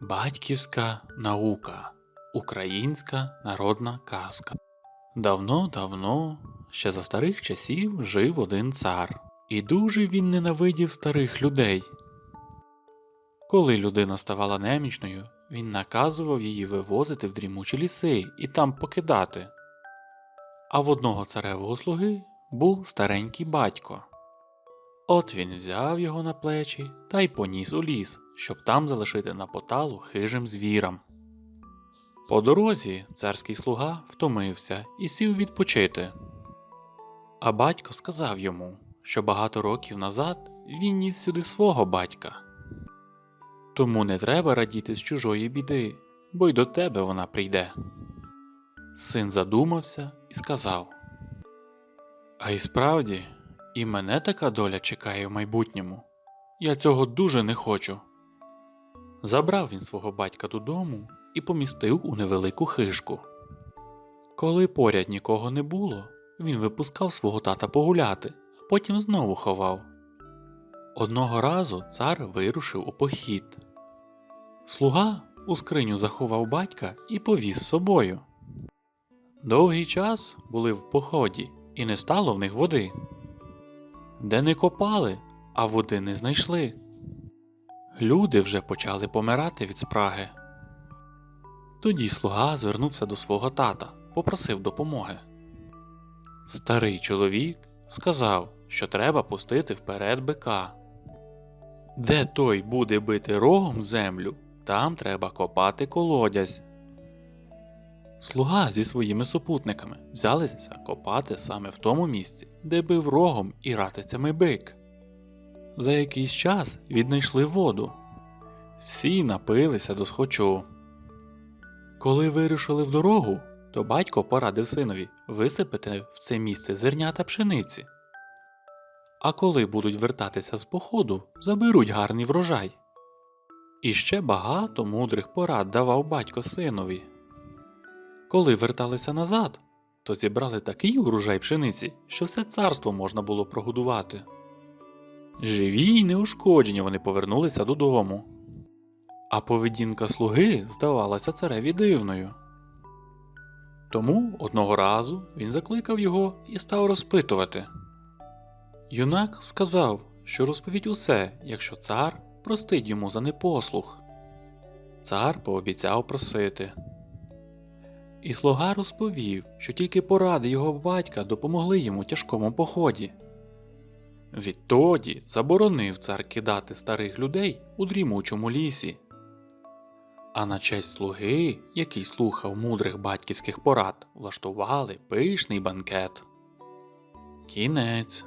Батьківська наука. Українська народна казка. Давно-давно, ще за старих часів, жив один цар, і дуже він ненавидів старих людей. Коли людина ставала немічною, він наказував її вивозити в дрімучі ліси і там покидати. А в одного царевого слуги був старенький батько. От він взяв його на плечі та й поніс у ліс, щоб там залишити на поталу хижим звірам. По дорозі царський слуга втомився і сів відпочити. А батько сказав йому, що багато років назад він ніс сюди свого батька. Тому не треба радіти з чужої біди, бо й до тебе вона прийде. Син задумався і сказав: А й справді, і мене така доля чекає в майбутньому. Я цього дуже не хочу. Забрав він свого батька додому і помістив у невелику хижку. Коли поряд нікого не було, він випускав свого тата погуляти, а потім знову ховав. Одного разу цар вирушив у похід. Слуга у скриню заховав батька і повіз з собою. Довгий час були в поході, і не стало в них води. Де не копали, а води не знайшли. Люди вже почали помирати від спраги. Тоді слуга звернувся до свого тата, попросив допомоги. Старий чоловік сказав, що треба пустити вперед бика. Де той буде бити рогом землю, там треба копати колодязь. Слуга зі своїми супутниками взялися копати саме в тому місці, де бив рогом і ратицями бик. За якийсь час віднайшли воду. Всі напилися до схочу. Коли вирушили в дорогу, то батько порадив синові висипати в це місце зернята пшениці. А коли будуть вертатися з походу, заберуть гарний врожай. І ще багато мудрих порад давав батько синові. Коли верталися назад, то зібрали такий урожай пшениці, що все царство можна було прогодувати. Живі й неушкоджені вони повернулися додому. А поведінка слуги здавалася цареві дивною. Тому одного разу він закликав його і став розпитувати. Юнак сказав, що розповідь усе, якщо цар простить йому за непослух. Цар пообіцяв просити. І слуга розповів, що тільки поради його батька допомогли йому у тяжкому поході. Відтоді заборонив цар кидати старих людей у дрімучому лісі. А на честь слуги, який слухав мудрих батьківських порад, влаштували пишний банкет. Кінець.